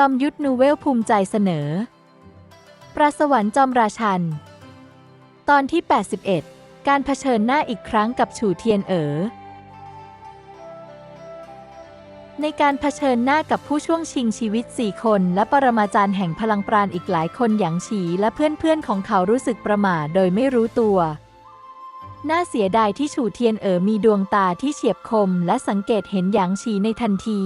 จอมยุทธนูเวลภูมิใจเสนอ ปราสวรรค์จอมราชัน ตอนที่ 81 การเผชิญหน้าอีกครั้งกับฉูเทียนเอ๋อ ในการเผชิญหน้ากับผู้ช่วงชิงชีวิต 4 คน และปรมาจารย์แห่งพลังปราณอีกหลายคนอย่างฉีและเพื่อนๆของเขารู้สึกประหม่าโดยไม่รู้ตัวน่าเสียดายที่ฉูเทียนเอ๋อมีดวงตาที่เฉียบคมและสังเกตเห็นหยางฉีในทันที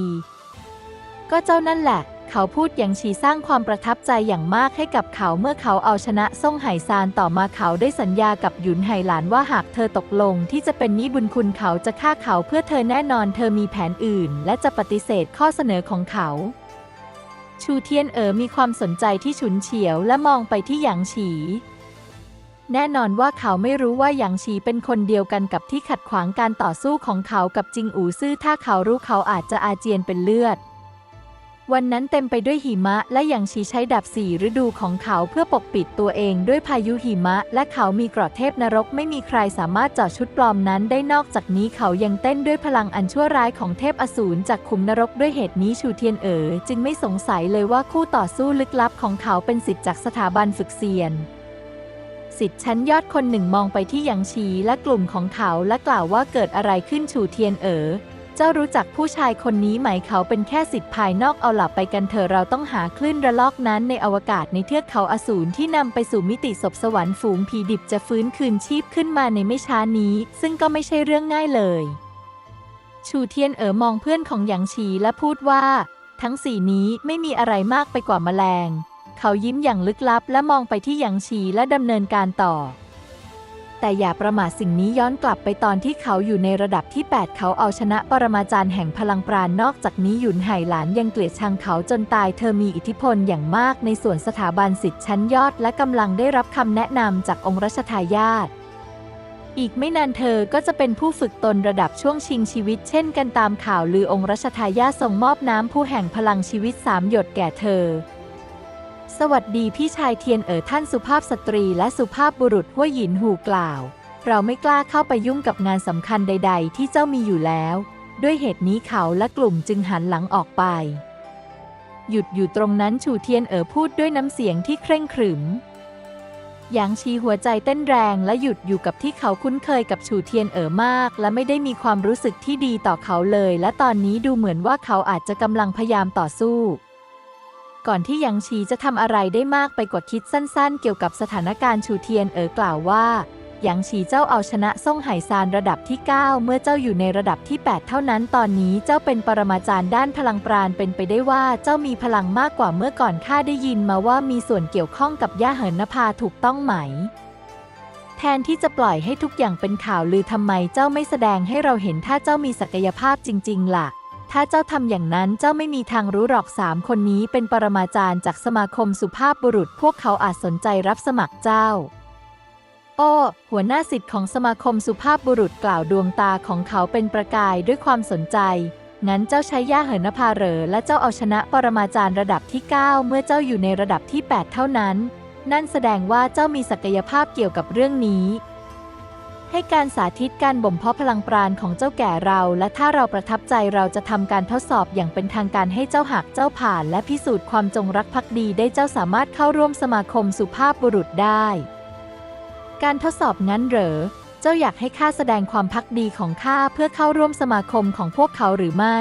ก็เจ้านั่นแหละ เขาพูดอย่างฉีสร้างความประทับใจอย่างมากให้กับเขาเมื่อเขาเอาชนะซ่งไห่ซานต่อมาเขาได้สัญญากับหยุนไห่หลานว่าหากเธอตกลงที่จะเป็นนี้บุญคุณเขาจะฆ่าเขาเพื่อเธอแน่นอนเธอมีแผนอื่น และจะปฏิเสธข้อเสนอของเขาชูเทียนเอ๋อมีความสนใจที่ฉุนเฉียวและมองไปที่หยางฉี แน่นอนว่าเขาไม่รู้ว่าหยางฉีเป็นคนเดียวกันกับที่ขัดขวางการต่อสู้ของเขากับจิงอู่ซื่อถ้าเขารู้เขาอาจจะอาเจียนเป็นเลือด วันนั้นเต็มไปด้วยหิมะ และหยางชีใช้ดาบสี่ฤดูของเขาเพื่อปกปิดตัวเองด้วยพายุหิมะ และเขามีเกราะเทพนรกไม่มีใครสามารถเจาะชุดปลอมนั้นได้นอกจากนี้เขายังเต้นด้วยพลังอันชั่วร้ายของเทพอสูรจากขุมนรกด้วยเหตุนี้ชูเทียนเอ๋อจึงไม่สงสัยเลยว่าคู่ต่อสู้ลึกลับของเขาเป็นสิทธิ์จากสถาบันฝึกเซียนสิทธิ์ชั้นยอดคนหนึ่งมองไปที่หยางชีและกลุ่มของเขาและกล่าวว่าเกิดอะไรขึ้นชูเทียนเอ๋อ จ้ารู้จักผู้ชายคนนี้ไหมเขาเป็นแค่สิทธิ์ภายนอกเอาหลับไปกันเถอะเราต้องหาคลื่นระลอกนั้นในอวกาศในเทือกเขาอสูรที่นำไปสู่มิติศพสวรรค์ฝูงผีดิบจะฟื้นคืนชีพขึ้นมาในไม่ช้านี้ ซึ่งก็ไม่ใช่เรื่องง่ายเลย ชูเทียนเอ๋อมองเพื่อนของหยางชีและพูดว่า ทั้งสี่นี้ไม่มีอะไรมากไปกว่าแมลง เขายิ้มอย่างลึกลับและมองไปที่หยางชีและดำเนินการต่อ แต่อย่าประมาทสิ่งนี้ย้อนกลับไปตอนที่เขาอยู่ในระดับที่ 8 เขาเอาชนะปรมาจารย์แห่งพลังปราณนอกจากนี้หยุนไห่หลานยังเกลียดชังเขาจนตายเธอมีอิทธิพลอย่างมากในส่วนสถาบันสิทธิชั้นยอด และกำลังได้รับคำแนะนำจากองค์รัชทายาทอีกไม่นานเธอก็จะเป็นผู้ฝึกตนระดับช่วงชิงชีวิต เช่นกันตามข่าวลือองค์รัชทายาททรงมอบน้ำผู้แห่งพลังชีวิตสามหยดแก่เธอ สวัสดีพี่ชายเทียนเอ๋อท่านสุภาพสตรีและสุภาพบุรุษหัวหยินหูกล่าว เราไม่กล้าเข้าไปยุ่งกับงานสำคัญใด ๆ ที่เจ้ามีอยู่แล้ว ด้วยเหตุนี้เขาและกลุ่มจึงหันหลังออกไป หยุดอยู่ตรงนั้นชูเทียนเอ๋อพูดด้วยน้ำเสียงที่เคร่งขรึมหยางชีหัวใจเต้นแรงและหยุดอยู่กับที่เขาคุ้นเคยกับชูเทียนเอ๋อมาก และไม่ได้มีความรู้สึกที่ดีต่อเขาเลย และตอนนี้ดูเหมือนว่าเขาอาจจะกำลังพยายามต่อสู้ ก่อนที่หยางชีจะทำอะไรได้มากไปกว่าคิดสั้นๆ เกี่ยวกับสถานการณ์ชูเทียนเอ๋อกล่าวว่าหยางชีเจ้าเอาชนะซ่งไห่ซานระดับที่ 9 เมื่อเจ้าอยู่ในระดับที่ 8 เท่านั้นตอนนี้เจ้าเป็นปรมาจารย์ด้านพลังปราณเป็นไปได้ว่าเจ้ามีพลังมากกว่าเมื่อก่อนข้าได้ยินมาว่ามีส่วนเกี่ยวข้องกับย่าเหินนภาถูกต้องไหม แทนที่จะปล่อยให้ทุกอย่างเป็นข่าวลือทำไมเจ้าไม่แสดงให้เราเห็นถ้าเจ้ามีศักยภาพจริง ๆล่ะ ถ้าเจ้าทำอย่างนั้นเจ้าไม่มีทางรู้หรอกสามคนนี้เป็นปรมาจารย์จากสมาคมสุภาพบุรุษ พวกเขาอาจสนใจรับสมัครเจ้า โอ้หัวหน้าสิทธิ์ของสมาคมสุภาพบุรุษกล่าวดวงตาของเขาเป็นประกายด้วยความสนใจ งั้นเจ้าใช้ย่าเหินภาเหรอ และเจ้าเอาชนะปรมาจารย์ระดับที่ 9 เมื่อเจ้าอยู่ในระดับที่ 8 เท่านั้น นั่นแสดงว่าเจ้ามีศักยภาพเกี่ยวกับเรื่องนี้ ให้การสาธิตการบ่มเพาะพลังปราณของเจ้าแก่เรา และถ้าเราประทับใจเราจะทำการทดสอบอย่างเป็นทางการให้เจ้าหากเจ้าผ่าน และพิสูจน์ความจงรักภักดีได้เจ้าสามารถเข้าร่วมสมาคมสุภาพบุรุษได้ การทดสอบงั้นเหรอ เจ้าอยากให้ข้าแสดงความพักดีของข้าเพื่อเข้าร่วมสมาคมของพวกเขาหรือไม่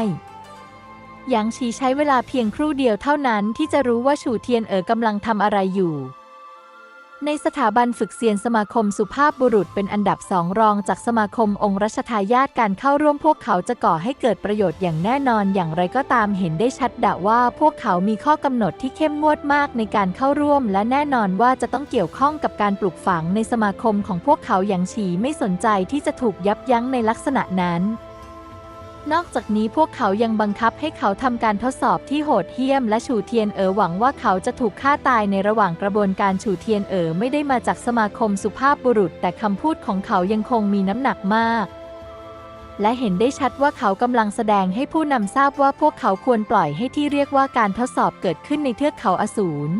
หยางชีใช้เวลาเพียงครู่เดียวเท่านั้นที่จะรู้ว่าฉูเทียนเอ๋อกำลังทำอะไรอยู่ ในสถาบันฝึกเซียนสมาคมสุภาพบุรุษเป็นอันดับสองรองจากสมาคมองค์รัชทายาทการเข้าร่วมพวกเขาจะก่อให้เกิดประโยชน์อย่างแน่นอนอย่างไรก็ตามเห็นได้ชัดดะว่าพวกเขามีข้อกำหนดที่เข้มงวดมากในการเข้าร่วม และแน่นอนว่าจะต้องเกี่ยวข้องกับการปลูกฝังในสมาคมของพวกเขาอย่างฉีไม่สนใจที่จะถูกยับยั้งในลักษณะนั้น นอกจากนี้พวกเขายังบังคับให้เขาทำการทดสอบที่โหดเหี้ยมและฉูเทียนเอ๋อหวังว่าเขาจะถูกฆ่าตายในระหว่างกระบวนการฉูเทียนเอ๋อไม่ได้มาจากสมาคมสุภาพบุรุษ แต่คำพูดของเขายังคงมีน้ำหนักมาก และเห็นได้ชัดว่าเขากำลังแสดงให้ผู้นำทราบว่าพวกเขาควรปล่อยให้ที่เรียกว่าการทดสอบเกิดขึ้นในเทือกเขาอสูร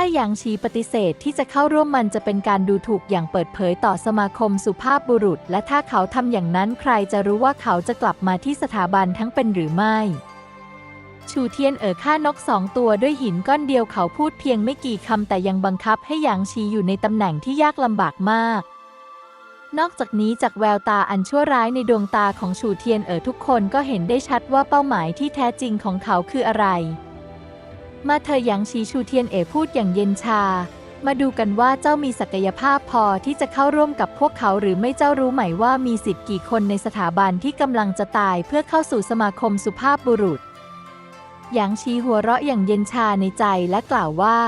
ถ้าหยางชีปฏิเสธที่จะเข้าร่วมมันจะเป็นการดูถูกอย่างเปิดเผยต่อสมาคมสุภาพบุรุษ และถ้าเขาทำอย่างนั้นใครจะรู้ว่าเขาจะกลับมาที่สถาบันทั้งเป็นหรือไม่ ชูเทียนเอ๋อฆ่านกสองตัวด้วยหินก้อนเดียวเขาพูดเพียงไม่กี่คำแต่ยังบังคับให้หยางชีอยู่ในตำแหน่งที่ยากลำบากมากนอกจากนี้จากแววตาอันชั่วร้ายในดวงตาของชูเทียนเอ๋อทุกคนก็เห็นได้ชัดว่าเป้าหมายที่แท้จริงของเขาคืออะไร มาเธอหยางชีชูเทียนเอ๋พูดอย่างเย็นชา มาดูกันว่าเจ้ามีศักยภาพพอที่จะเข้าร่วมกับพวกเขาหรือไม่เจ้ารู้ไหมว่ามีสิทธิ์กี่คนในสถาบันที่กำลังจะตายเพื่อเข้าสู่สมาคมสุภาพบุรุษ หยางชีหัวเราะอย่างเย็นชาในใจและกล่าวว่า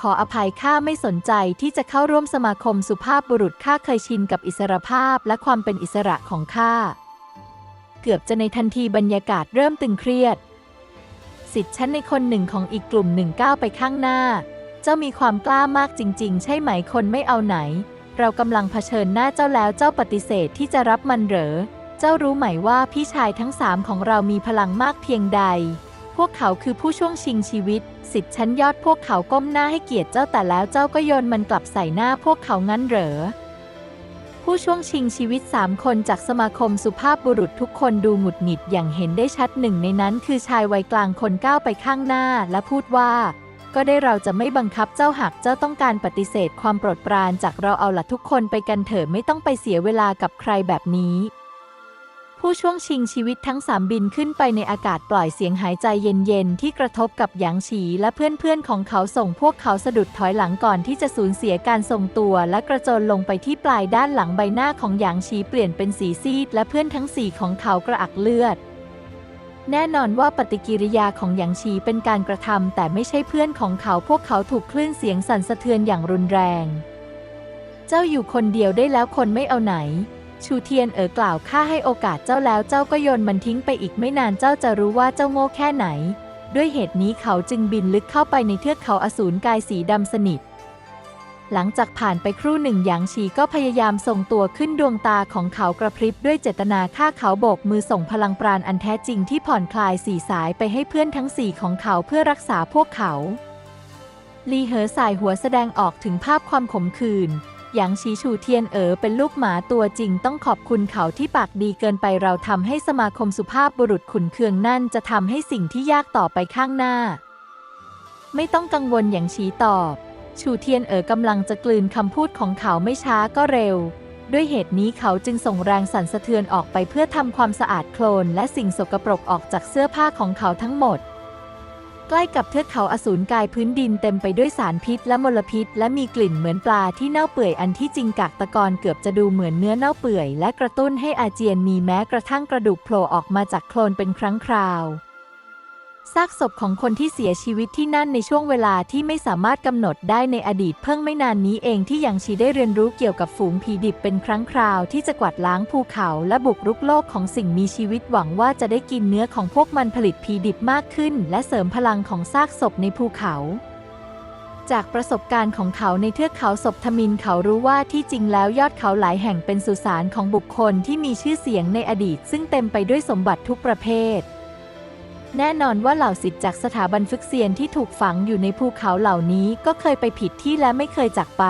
ขออภัยข้าไม่สนใจที่จะเข้าร่วมสมาคมสุภาพบุรุษข้าเคยชินกับอิสรภาพและความเป็นอิสระของข้าเกือบจะในทันทีบรรยากาศเริ่มตึงเครียด สิทธิ์ฉันในคนหนึ่งของอีกกลุ่มหนึ่งก้าวไปข้างหน้า เจ้ามีความกล้ามากจริง ๆ ใช่ไหมคนไม่เอาไหน เรากำลังเผชิญหน้าเจ้าแล้วเจ้าปฏิเสธที่จะรับมันเหรอ เจ้ารู้ไหมว่าพี่ชายทั้งสามของเรามีพลังมากเพียงใด พวกเขาคือผู้ช่วงชิงชีวิต สิทธิ์ชั้นยอดพวกเขาก้มหน้าให้เกียรติเจ้าแต่แล้วเจ้าก็โยนมันกลับใส่หน้าพวกเขางั้นเหรอ ผู้ช่วงชิงชีวิตสามคนจากสมาคมสุภาพบุรุษทุกคนดูหงุดหงิดอย่างเห็นได้ชัดหนึ่งในนั้นคือชายวัยกลางคนก้าวไปข้างหน้าและพูดว่า ก็ได้เราจะไม่บังคับเจ้าหากเจ้าต้องการปฏิเสธความโปรดปรานจากเราเอาละทุกคนไปกันเถอะไม่ต้องไปเสียเวลากับใครแบบนี้ ผู้ช่วงชิงชีวิตทั้งสามบินขึ้นไปในอากาศปล่อยเสียงหายใจเย็นๆ ที่กระทบกับหยางฉีและเพื่อนๆของเขาส่งพวกเขาสะดุดถอยหลังก่อนที่จะสูญเสียการทรงตัว และกระโจนลงไปที่ปลายด้านหลังใบหน้าของหยางฉีเปลี่ยนเป็นสีซีด และเพื่อนทั้งสี่ของเขากระอักเลือด แน่นอนว่าปฏิกิริยาของหยางชีเป็นการกระทำแต่ไม่ใช่เพื่อนของเขาพวกเขาถูกคลื่นเสียงสั่นสะเทือนอย่างรุนแรง เจ้าอยู่คนเดียวได้แล้วคนไม่เอาไหน ชูเทียนเอ๋อกล่าวข้าให้โอกาสเจ้าแล้วเจ้าก็โยนมันทิ้งไปอีกไม่นานเจ้าจะรู้ว่าเจ้าโง่แค่ไหน ด้วยเหตุนี้เขาจึงบินลึกเข้าไปในเทือกเขาอสูรกายสีดำสนิท หลังจากผ่านไปครู่หนึ่งหยางชีก็พยายามส่งตัวขึ้นดวงตาของเขากระพริบด้วยเจตนาฆ่าเขาโบกมือส่งพลังปราณอันแท้จริงที่ผ่อนคลายสีสายไปให้เพื่อนทั้งสี่ของเขาเพื่อรักษาพวกเขาลีเหอสายหัวแสดงออกถึงภาพความขมขื่น หยางชีชูเทียนเอ๋อเป็นลูกหมาตัวจริงต้องขอบคุณเขาที่ปากดีเกินไปเราทำให้สมาคมสุภาพบุรุษขุนเคืองนั่นจะทำให้สิ่งที่ยากต่อไปข้างหน้า ไม่ต้องกังวลอย่างชีตอบ ชูเทียนเอ๋อกำลังจะกลืนคำพูดของเขาไม่ช้าก็เร็ว ด้วยเหตุนี้เขาจึงส่งแรงสั่นสะเทือนออกไปเพื่อทำความสะอาดโคลนและสิ่งสกปรกออกจากเสื้อผ้าของเขาทั้งหมด ใกล้กับเทือกเขาอสูรกายพื้นดินเต็มไปด้วยสารพิษและมลพิษ และมีกลิ่นเหมือนปลาที่เน่าเปื่อยอันที่จริงกากตะกอนเกือบจะดูเหมือนเนื้อเน่าเปื่อย และกระตุ้นให้อาเจียนมีแม้กระทั่งกระดูกโผล่ออกมาจากโคลนเป็นครั้งคราว ซากศพของคนที่เสียชีวิตที่นั่นในช่วงเวลาที่ไม่สามารถกำหนดได้ในอดีตเพิ่งไม่นานนี้เองที่ยังชีได้เรียนรู้เกี่ยวกับฝูงผีดิบเป็นครั้งคราวที่จะกวาดล้างภูเขาและบุกรุกโลกของสิ่งมีชีวิตหวังว่าจะได้กินเนื้อของพวกมันผลิตผีดิบมากขึ้น และเสริมพลังของซากศพในภูเขาจากประสบการณ์ของเขาในเทือกเขาศพทมินเขารู้ว่าที่จริงแล้วยอดเขาหลายแห่งเป็นสุสานของบุคคลที่มีชื่อเสียงในอดีต ซึ่งเต็มไปด้วยสมบัติทุกประเภท แน่นอนว่าเหล่าสิทธิ์จากสถาบันฝึกเซียนที่ถูกฝังอยู่ในภูเขาเหล่านี้ก็เคยไปผิดที่และไม่เคยจากไป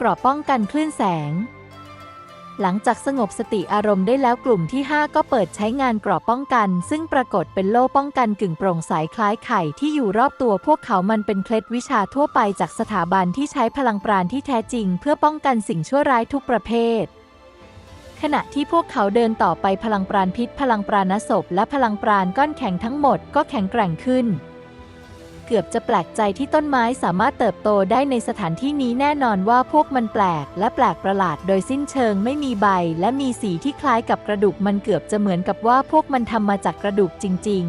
กรอบป้องกันคลื่นแสง หลังจากสงบสติอารมณ์ได้แล้วกลุ่มที่ 5 ก็เปิดใช้งานกรอบป้องกัน ซึ่งปรากฏเป็นโล่ป้องกันกึ่งโปร่งใสคล้ายไข่ที่อยู่รอบตัวพวกเขามันเป็นเคล็ดวิชาทั่วไปจากสถาบันที่ใช้พลังปราณที่แท้จริง เพื่อป้องกันสิ่งชั่วร้ายทุกประเภท ขณะที่พวกเขาเดินต่อไปพลังปราณพิษ พลังปราณศพ และพลังปราณก้อนแข็งทั้งหมดก็แข็งแกร่งขึ้น เกือบจะแปลกใจที่ต้นไม้สามารถเติบโตได้ในสถานที่นี้แน่นอนว่าพวกมันแปลก และแปลกประหลาดโดยสิ้นเชิงไม่มีใบ และมีสีที่คล้ายกับกระดูกมันเกือบจะเหมือนกับว่าพวกมันทำมาจากกระดูกจริง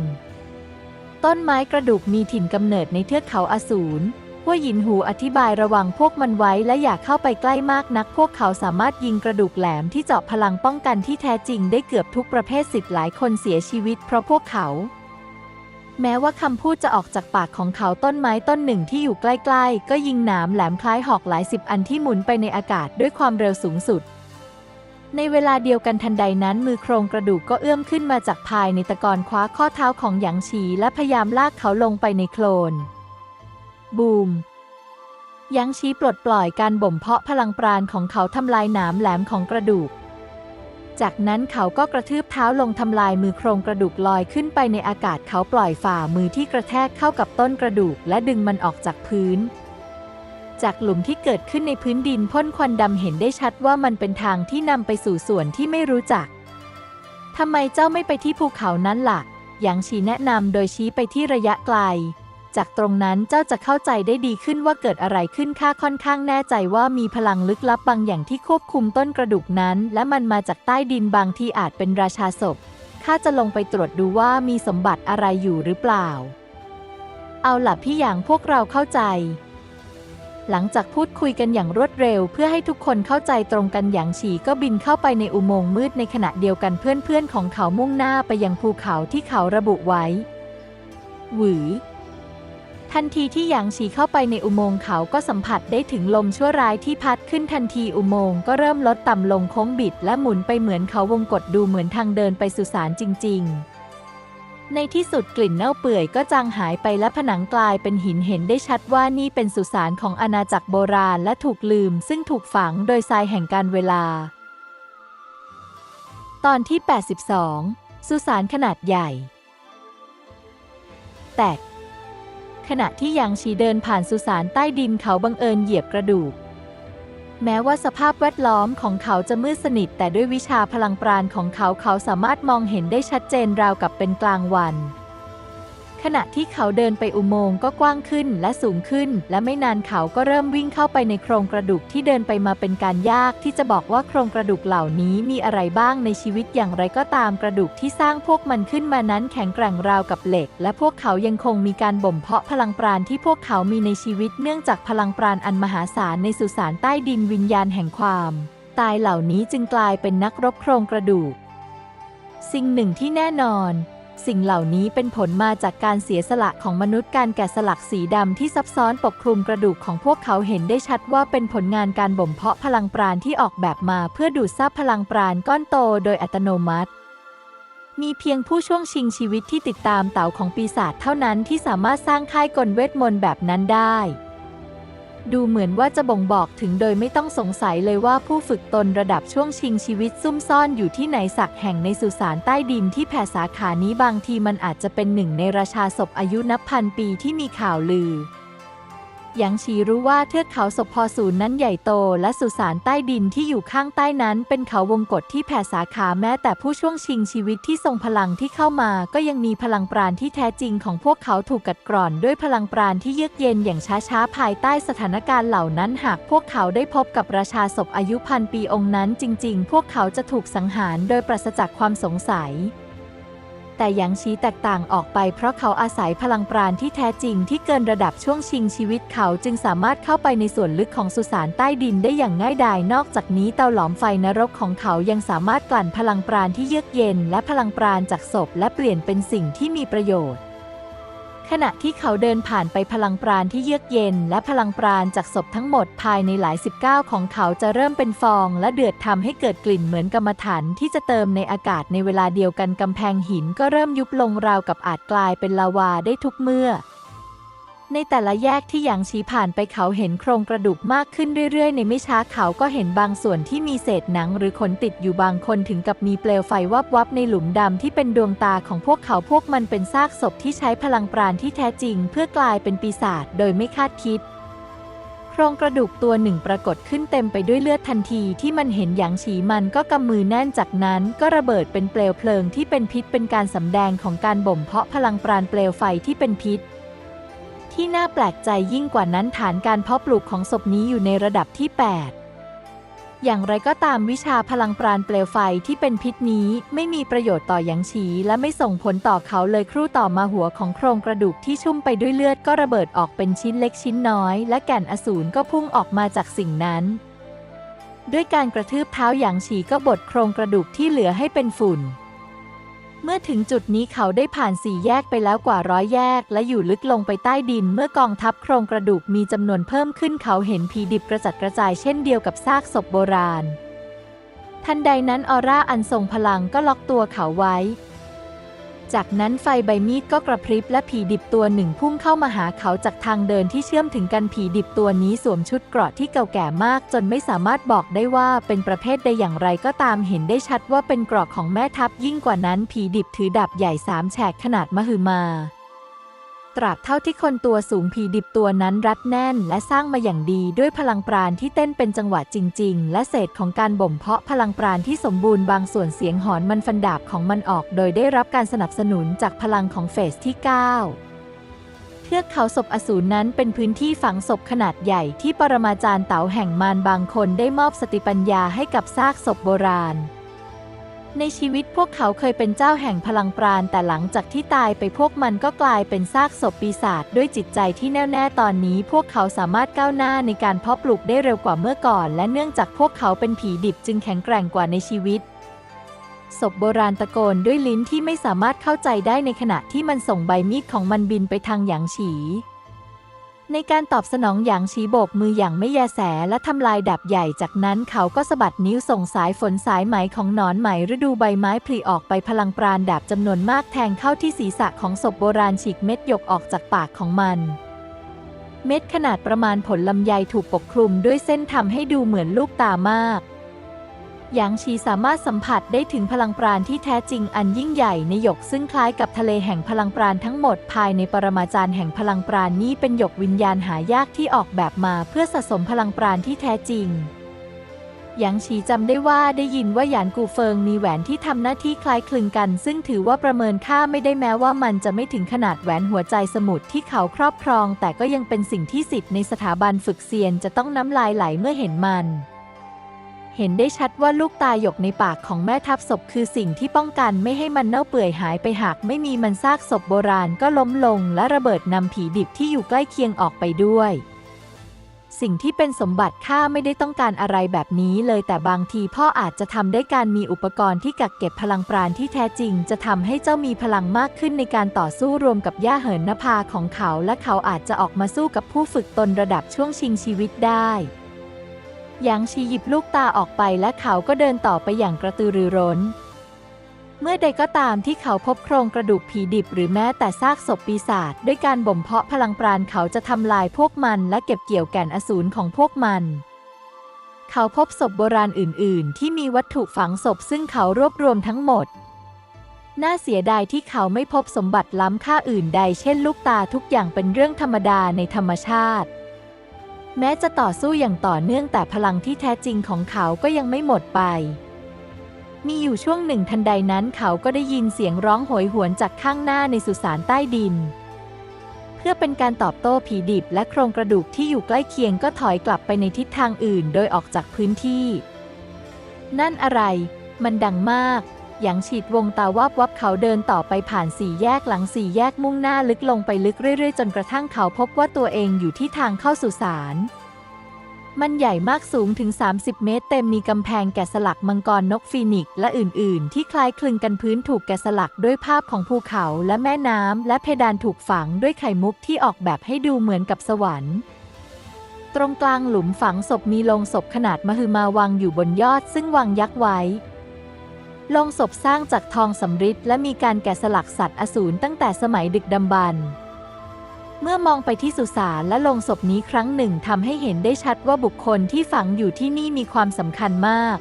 ๆ ต้นไม้กระดูกมีถิ่นกำเนิดในเทือกเขาอสูร หัวหยินหูอธิบายระวังพวกมันไว้และอย่าเข้าไปใกล้มากนัก พวกเขาสามารถยิงกระดูกแหลมที่เจาะพลังป้องกันที่แท้จริงได้เกือบทุกประเภทสิทธิ์หลายคนเสียชีวิตเพราะพวกเขา แม้ว่าคำพูดจะออกจากปากของเขาต้นไม้ต้นหนึ่งที่อยู่ใกล้ๆ ก็ยิงหนามแหลมคล้ายหอกหลายสิบอันที่หมุนไปในอากาศด้วยความเร็วสูงสุด ในเวลาเดียวกันทันใดนั้น มือโครงกระดูกก็เอื้อมขึ้นมาจากภายในตะกอนคว้าข้อเท้าของหยางฉีและพยายามลากเขาลงไปในโคลน บูมยางชีปลดปล่อยการบ่มเพาะพลังปราณของเขาทำลายหนามแหลมของกระดูก จากนั้นเขาก็กระทืบเท้าลงทำลายมือโครงกระดูกลอยขึ้นไปในอากาศเขาปล่อยฝ่ามือที่กระแทกเข้ากับต้นกระดูก และดึงมันออกจากพื้นจากหลุมที่เกิดขึ้นในพื้นดินพ่นควันดำเห็นได้ชัดว่ามันเป็นทางที่นำไปสู่ส่วนที่ไม่รู้จัก ทำไมเจ้าไม่ไปที่ภูเขานั้นล่ะ หยางฉีแนะนำโดยชี้ไปที่ระยะไกล จากตรงนั้นเจ้าจะเข้าใจได้ดีขึ้นว่าเกิดอะไรขึ้นข้าค่อนข้างแน่ใจว่ามีพลังลึกลับบางอย่างที่ควบคุมต้นกระดูกนั้น และมันมาจากใต้ดินบางที่อาจเป็นราชาศพข้าจะลงไปตรวจดูว่ามีสมบัติอะไรอยู่หรือเปล่า เอาล่ะพี่หยางพวกเราเข้าใจ หลังจากพูดคุยกันอย่างรวดเร็ว เพื่อให้ทุกคนเข้าใจตรงกันอย่างฉีก็บินเข้าไปในอุโมงค์มืดในขณะเดียวกันเพื่อนๆของเขามุ่งหน้าไปยังภูเขาที่เขาระบุไว้ หวือ ทันทีที่หยางฉีเข้าไปในอุโมงค์เขาก็สัมผัสได้ถึงลมชั่วร้ายที่พัดขึ้นทันทีอุโมงค์ก็เริ่มลดต่ำลงโค้งบิดและหมุนไปเหมือนเขาวงกฏดูเหมือนทางเดินไปสุสานจริง ๆในที่สุดกลิ่นเน่าเปื่อยก็จางหายไปและผนังกลายเป็นหินเห็นได้ชัดว่านี่เป็นสุสานของอาณาจักรโบราณและถูกลืม ซึ่งถูกฝังโดยทรายแห่งการเวลา ตอนที่ 82 สุสานขนาดใหญ่ แตก ขณะที่ยางชีเดินผ่านสุสานใต้ดินเขาบังเอิญเหยียบกระดูก แม้ว่าสภาพแวดล้อมของเขาจะมืดสนิท แต่ด้วยวิชาพลังปราณของเขาเขาสามารถมองเห็นได้ชัดเจนราวกับเป็นกลางวัน ขณะที่เขาเดินไปอุโมงค์ก็กว้างขึ้นและสูงขึ้น และไม่นานเขาก็เริ่มวิ่งเข้าไปในโครงกระดูกที่เดินไปมาเป็นการยากที่จะบอกว่าโครงกระดูกเหล่านี้มีอะไรบ้างในชีวิตอย่างไรก็ตามกระดูกที่สร้างพวกมันขึ้นมานั้นแข็งแกร่งราวกับเหล็ก และพวกเขายังคงมีการบ่มเพาะพลังปราณที่พวกเขามีในชีวิตเนื่องจากพลังปราณอันมหาศาลในสุสานใต้ดินวิญญาณแห่งความตายเหล่านี้จึงกลายเป็นนักรบโครงกระดูก สิ่งหนึ่งที่แน่นอน สิ่งเหล่านี้เป็นผลมาจากการเสียสละของมนุษย์การแกะสลักสีดำที่ซับซ้อนปกคลุมกระดูกของพวกเขาเห็นได้ชัดว่าเป็นผลงานการบ่มเพาะพลังปราณที่ออกแบบมาเพื่อดูดซับพลังปราณก้อนโตโดยอัตโนมัติ มีเพียงผู้ช่วงชิงชีวิตที่ติดตามเต่าของปีศาจเท่านั้นที่สามารถสร้างค่ายกลเวทมนต์แบบนั้นได้ ดูเหมือนว่าจะบ่งบอกถึงโดยไม่ต้องสงสัยเลยว่าผู้ฝึกตนระดับช่วงชิงชีวิตซุ่มซ่อนอยู่ที่ไหนสักแห่งในสุสานใต้ดินที่แผ่สาขานี้บางทีมันอาจจะเป็นหนึ่งในราชาศพอายุนับพันปีที่มีข่าวลือ หยางชีรู้ว่าเทือกเขาศพพอศูนย์นั้นใหญ่โต และสุสานใต้ดินที่อยู่ข้างใต้นั้น เป็นเขาวงกฏที่แผ่สาขาแม้แต่ผู้ช่วงชิงชีวิตที่ทรงพลังที่เข้ามา ก็ยังมีพลังปราณที่แท้จริงของพวกเขาถูกกัดกร่อน ด้วยพลังปราณที่เยือกเย็นอย่างช้าๆ ภายใต้สถานการณ์เหล่านั้นหากพวกเขาได้พบกับราชาศพอายุพันปีองค์นั้นจริง ๆ พวกเขาจะถูกสังหารโดยปราศจากความสงสัย แต่หยางชีแตกต่างออกไปเพราะเขาอาศัยพลังปราณที่แท้จริงที่เกินระดับช่วงชิงชีวิตเขาจึงสามารถเข้าไปในส่วนลึกของสุสานใต้ดินได้อย่างง่ายดาย นอกจากนี้เตาหลอมไฟนรกของเขายังสามารถกลั่นพลังปราณที่เยือกเย็น และพลังปราณจากศพและเปลี่ยนเป็นสิ่งที่มีประโยชน์ ขณะที่เขาเดินผ่านไปพลังปราณที่เยือกเย็น และพลังปราณจากศพทั้งหมดภายในหลายสิบก้าของเขาจะเริ่มเป็นฟอง และเดือดทำให้เกิดกลิ่นเหมือนกรรมฐานที่จะเติมในอากาศในเวลาเดียวกันกำแพงหินก็เริ่มยุบลงราวกับอาจกลายเป็นลาวาได้ทุกเมื่อ ในแต่ละแยกที่หยางชี้ผ่านไปเขาเห็นโครงกระดูกมากขึ้นเรื่อยๆ ในไม่ช้าเขาก็เห็นบางส่วนที่มีเศษหนังหรือขนติดอยู่บางคนถึงกับมีเปลวไฟวับวับๆในหลุมดำที่เป็นดวงตาของพวกเขาพวกมันเป็นซากศพที่ใช้พลังปราณที่แท้จริง เพื่อกลายเป็นปีศาจโดยไม่คาดคิดโครงกระดูกตัวหนึ่งปรากฏขึ้นเต็มไปด้วยเลือดทันทีที่มันเห็นหยางฉีมันก็กำมือแน่นจากนั้นก็ระเบิดเป็นเปลวเพลิงที่เป็นพิษเป็นการสำแดงของการบ่มเพาะพลังปราณเปลวไฟที่เป็นพิษ ที่น่าแปลกใจยิ่งกว่านั้นฐานการเพาะปลูกของศพนี้อยู่ในระดับที่ 8 อย่างไรก็ตามวิชาพลังปราณเปลวไฟที่เป็นพิษนี้ไม่มีประโยชน์ต่อยางฉีและไม่ส่งผลต่อเขาเลยครู่ต่อมาหัวของโครงกระดูกที่ชุ่มไปด้วยเลือดก็ระเบิดออกเป็นชิ้นเล็กชิ้นน้อย และแก่นอสูรก็พุ่งออกมาจากสิ่งนั้น ด้วยการกระทืบเท้าหยางฉีก็บดโครงกระดูกที่เหลือให้เป็นฝุ่น เมื่อถึงจุดนี้เขาได้ผ่านสี่แยกไปแล้วกว่าร้อยแยก และอยู่ลึกลงไปใต้ดิน เมื่อกองทัพโครงกระดูกมีจำนวนเพิ่มขึ้นเขาเห็นผีดิบกระจัดกระจายเช่นเดียวกับซากศพโบราณ ทันใดนั้นออร่าอันทรงพลังก็ล็อกตัวเขาไว้ จากนั้นไฟใบมีดก็กระพริบและผีดิบตัวหนึ่งพุ่งเข้ามาหาเขาจากทางเดินที่เชื่อมถึงกันผีดิบตัวนี้สวมชุดเกราะที่เก่าแก่มาก จนไม่สามารถบอกได้ว่าเป็นประเภทใดอย่างไรก็ตามเห็นได้ชัดว่าเป็นเกราะของแม่ทัพยิ่งกว่านั้นผีดิบถือดาบใหญ่สามแฉกขนาดมหึมา ตราบเท่าที่คนตัวสูงผีดิบตัวนั้นรัดแน่น และสร้างมาอย่างดีด้วยพลังปราณที่เต้นเป็นจังหวะจริง ๆ และเศษของการบ่มเพาะพลังปราณที่สมบูรณ์บางส่วนเสียงหอนมันฟันดาบของมันออก โดยได้รับการสนับสนุนจากพลังของเฟสที่ 9เทือกเขาศพอสูรนั้นเป็นพื้นที่ฝังศพขนาดใหญ่ที่ปรมาจารย์เต๋าแห่งมารบางคนได้มอบสติปัญญาให้กับซากศพโบราณ ในชีวิตพวกเขาเคยเป็นเจ้าแห่งพลังปราณ แต่หลังจากที่ตายไปพวกมันก็กลายเป็นซากศพปีศาจด้วยจิตใจที่แน่วแน่ตอนนี้ พวกเขาสามารถก้าวหน้าในการเพาะปลูกได้เร็วกว่าเมื่อก่อน และเนื่องจากพวกเขาเป็นผีดิบจึงแข็งแกร่งกว่าในชีวิตศพโบราณตะโกนด้วยลิ้นที่ไม่สามารถเข้าใจได้ในขณะที่มันส่งใบมีดของมันบินไปทางหยางฉี ในการตอบสนองอย่างฉีโบกมืออย่างไม่แยแสและทำลายดับใหญ่จากนั้นเขาก็สะบัดนิ้วส่งสายฝนสายไหมของหนอนไหมฤดูใบไม้ผลิออกไปพลังปราณดาบจำนวนมากแทงเข้าที่ศีรษะของศพโบราณฉีกเม็ดหยกออกจากปากของมันเม็ดขนาดประมาณผลลำไยถูกปกคลุมด้วยเส้นทำให้ดูเหมือนลูกตามาก หยางชีสามารถสัมผัสได้ถึงพลังปราณที่แท้จริงอันยิ่งใหญ่ในหยกซึ่งคล้ายกับทะเลแห่งพลังปราณทั้งหมดภายในปรมาจารย์แห่งพลังปราณนี้เป็นหยกวิญญาณหายากที่ออกแบบมาเพื่อสะสมพลังปราณที่แท้จริงหยางชีจำได้ว่าได้ยินว่าหยานกูเฟิงมีแหวนที่ทำหน้าที่คล้ายคลึงกัน ซึ่งถือว่าประเมินค่าไม่ได้แม้ว่ามันจะไม่ถึงขนาดแหวนหัวใจสมุทรที่เขาครอบครอง แต่ก็ยังเป็นสิ่งที่สิทธิ์ในสถาบันฝึกเซียนจะต้องน้ำลายไหลเมื่อเห็นมัน เห็นได้ชัดว่าลูกตาหยกในปากของแม่ทัพศพคือสิ่งที่ป้องกันไม่ให้มันเน่าเปื่อยหายไปหากไม่มีมันซากศพโบราณก็ล้มลง และระเบิดนำผีดิบที่อยู่ใกล้เคียงออกไปด้วย สิ่งที่เป็นสมบัติข้าไม่ได้ต้องการอะไรแบบนี้เลยแต่บางทีพ่ออาจจะทำได้การมีอุปกรณ์ที่กักเก็บพลังปราณที่แท้จริง จะทำให้เจ้ามีพลังมากขึ้นในการต่อสู้รวมกับย่าเหินนภาของเขา และเขาอาจจะออกมาสู้กับผู้ฝึกตนระดับช่วงชิงชีวิตได้ หยางชีหยิบลูกตาออกไปและเขาก็เดินต่อไปอย่างกระตือรือร้น เมื่อใดก็ตามที่เขาพบโครงกระดูกผีดิบหรือแม้แต่ซากศพปีศาจด้วยการบ่มเพาะพลังปราณเขาจะทำลายพวกมันและเก็บเกี่ยวแก่นอสูรของพวกมัน เขาพบศพโบราณอื่น ๆ ที่มีวัตถุฝังศพซึ่งเขารวบรวมทั้งหมด น่าเสียดายที่เขาไม่พบสมบัติล้ำค่าอื่นใด เช่นลูกตาทุกอย่างเป็นเรื่องธรรมดาในธรรมชาติ แม้จะต่อสู้อย่างต่อเนื่องแต่พลังที่แท้จริงของเขาก็ยังไม่หมดไป มีอยู่ช่วงหนึ่งทันใดนั้นเขาก็ได้ยินเสียงร้องโหยหวนจากข้างหน้าในสุสานใต้ดิน เพื่อเป็นการตอบโต้ผีดิบและโครงกระดูกที่อยู่ใกล้เคียงก็ถอยกลับไปในทิศทางอื่นโดยออกจากพื้นที่ นั่นอะไร มันดังมาก หยางฉีดวงตาวับวับเขาเดินต่อไปผ่านสี่แยกหลังสี่แยกมุ่งหน้าลึกลงไปลึกเรื่อยๆ จนกระทั่งเขาพบว่าตัวเองอยู่ที่ทางเข้าสุสานมันใหญ่มากสูงถึง 30 เมตร เต็มมีกำแพงแกะสลักมังกรนกฟีนิกและอื่น ๆ ที่คล้ายคลึงกันพื้นถูกแกะสลักด้วยภาพของภูเขาและแม่น้ำ และเพดานถูกฝังด้วยไข่มุกที่ออกแบบให้ดูเหมือนกับสวรรค์ ตรงกลางหลุมฝังศพมีโลงศพขนาดมหึมาวางอยู่บนยอดซึ่งวางยักษ์ไว้ ลงศพสร้างจากทองสำริดและมีการแกะสลักสัตว์อสูรตั้งแต่สมัยดึกดำบรรพ์เมื่อมองไปที่สุสานและลงศพนี้ครั้งหนึ่งทำให้เห็นได้ชัดว่าบุคคลที่ฝังอยู่ที่นี่มีความสำคัญมาก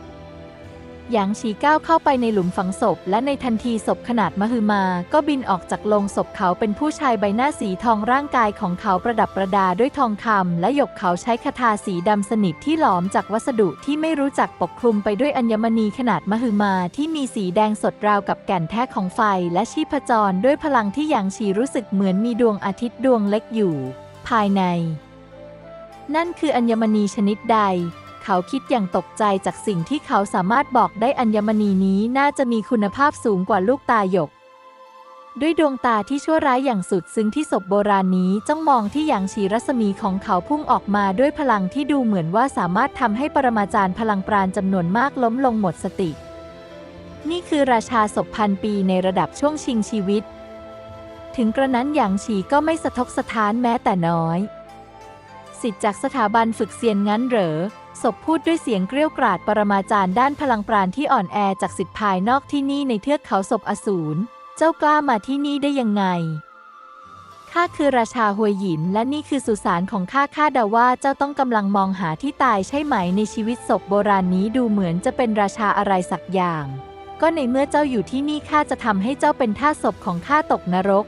หยางฉีก้าวเข้าไปในหลุมฝังศพ และในทันทีศพขนาดมหึมา ก็บินออกจากโลงศพเขาเป็นผู้ชายใบหน้าสีทองร่างกายของเขาประดับประดาด้วยทองคำและหยกเขาใช้คาถาสีดำสนิทที่หลอมจากวัสดุที่ไม่รู้จักปกคลุมไปด้วยอัญมณีขนาดมหึมาที่มีสีแดงสดราวกับแก่นแท้ของไฟ และชีพจร ด้วยพลังที่หยางฉีรู้สึกเหมือนมีดวงอาทิตย์ดวงเล็กอยู่ ภายใน นั่นคืออัญมณีชนิดใด เขาคิดอย่างตกใจจากสิ่งที่เขาสามารถบอกได้อัญมณีนี้น่าจะมีคุณภาพสูงกว่าลูกตาหยก ด้วยดวงตาที่ชั่วร้ายอย่างสุดซึ้งที่ศพโบราณนี้จ้องมองที่หยางฉีรัศมีของเขาพุ่งออกมาด้วยพลังที่ดูเหมือนว่าสามารถทำให้ปรมาจารย์พลังปราณจำนวนมากล้มลงหมดสติ นี่คือราชาศพพันปีในระดับช่วงชิงชีวิต ถึงกระนั้นหยางฉีก็ไม่สะทกสะท้านแม้แต่น้อยสิทธิ์จากสถาบันฝึกเซียนงั้นเหรอ ศพพูดด้วยเสียงเกรี้ยวกราดปรมาจารย์ด้านพลังปราณที่อ่อนแอจากสิทธิภายนอกที่นี่ในเทือกเขาศพอสูร เจ้ากล้ามาที่นี่ได้ยังไง ข้าคือราชาหวยหยิน และนี่คือสุสานของข้าข้าเดาว่าเจ้าต้องกำลังมองหาที่ตายใช่ไหมในชีวิตศพโบราณนี้ดูเหมือนจะเป็นราชาอะไรสักอย่าง ก็ในเมื่อเจ้าอยู่ที่นี่ข้าจะทำให้เจ้าเป็นท่าศพของข้าตกนรก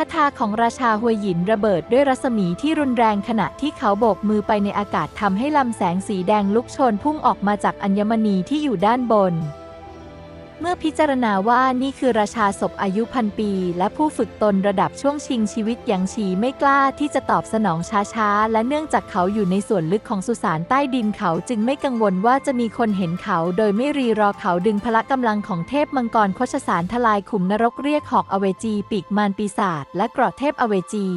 คาถาของราชาหวยหยินระเบิดด้วยรัศมีที่รุนแรงขณะที่เขาโบกมือไปในอากาศทำให้ลำแสงสีแดงลุกโชนพุ่งออกมาจากอัญมณีที่อยู่ด้านบน เมื่อพิจารณาว่านี่คือราชาศพอายุพันปี และผู้ฝึกตนระดับช่วงชิงชีวิตอย่างฉีไม่กล้าที่จะตอบสนองช้าๆ และเนื่องจากเขาอยู่ในส่วนลึกของสุสานใต้ดินเขาจึงไม่กังวลว่าจะมีคนเห็นเขาโดยไม่รีรอเขาดึงพละกำลังของเทพมังกรโคชสารทลายขุมนรกเรียกหอกอเวจีปีกมารปีศาจและเกราะเทพอเวจี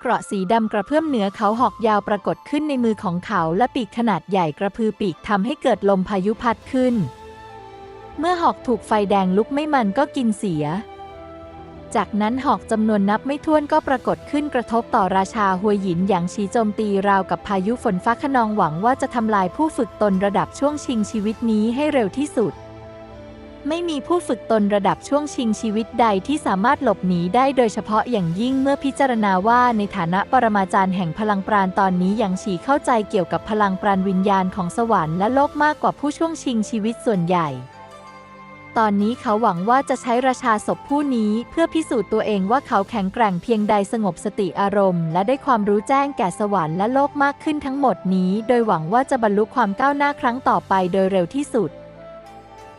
เกราะสีดำกระเพื่อมเหนือเขาหอกยาวปรากฏขึ้นในมือของเขา และปีกขนาดใหญ่กระพือปีกทำให้เกิดลมพายุพัดขึ้น เมื่อหอกถูกไฟแดงลุกไม่มันก็กินเสีย จากนั้นหอกจำนวนนับไม่ถ้วนก็ปรากฏขึ้นกระทบต่อราชาหวยหยินอย่างชีโจมตีราวกับพายุฝนฟ้าขนองหวังว่าจะทำลายผู้ฝึกตนระดับช่วงชิงชีวิตนี้ให้เร็วที่สุดไม่มีผู้ฝึกตนระดับช่วงชิงชีวิตใดที่สามารถหลบหนีได้โดยเฉพาะอย่างยิ่งเมื่อพิจารณาว่าในฐานะปรมาจารย์แห่งพลังปราณตอนนี้อยังฉีเข้าใจเกี่ยวกับพลังปราณวิญญาณของสวรรค์และโลกมากกว่าผู้ช่วงชิงชีวิตส่วนใหญ่ ตอนนี้เขาหวังว่าจะใช้ราชาศพผู้นี้ เพื่อพิสูจน์ตัวเองว่าเขาแข็งแกร่งเพียงใดสงบสติอารมณ์ และได้ความรู้แจ้งแก่สวรรค์และโลกมากขึ้นทั้งหมดนี้ โดยหวังว่าจะบรรลุความก้าวหน้าครั้งต่อไปโดยเร็วที่สุด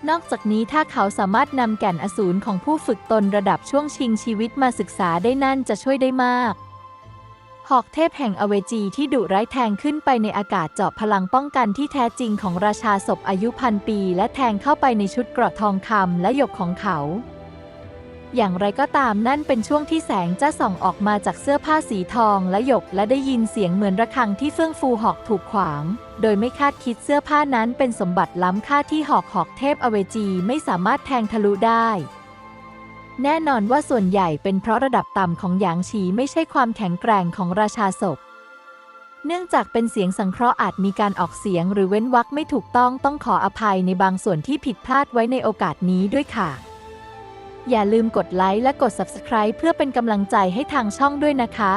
นอกจากนี้ถ้าเขาสามารถนำแก่นอสูรของผู้ฝึกตนระดับช่วงชิงชีวิตมาศึกษาได้นั่นจะช่วยได้มาก หอกเทพแห่งอเวจีที่ดุร้ายแทงขึ้นไปในอากาศเจาะพลังป้องกันที่แท้จริงของราชาศพอายุพันปี และแทงเข้าไปในชุดเกราะทองคำและหยกของเขา อย่างไรก็ตามนั่นเป็นช่วงที่แสงจะส่องออกมาจากเสื้อผ้าสีทองและหยกและได้ยินเสียงเหมือนระฆังที่เฟื่องฟูหอกถูกขวาง โดยไม่คาดคิดเสื้อผ้านั้นเป็นสมบัติล้ำค่าที่หอกหอกเทพอเวจีไม่สามารถแทงทะลุได้ แน่นอนว่าส่วนใหญ่เป็นเพราะระดับต่ำของหยางฉีไม่ใช่ความแข็งแกร่งของราชาศพ เนื่องจากเป็นเสียงสังเคราะห์อาจมีการออกเสียงหรือเว้นวรรคไม่ถูกต้องต้องขออภัยในบางส่วนที่ผิดพลาดไว้ในโอกาสนี้ด้วยค่ะ อย่าลืมกดไลค์และกด Subscribe เพื่อเป็นกำลังใจให้ทางช่องด้วยนะคะ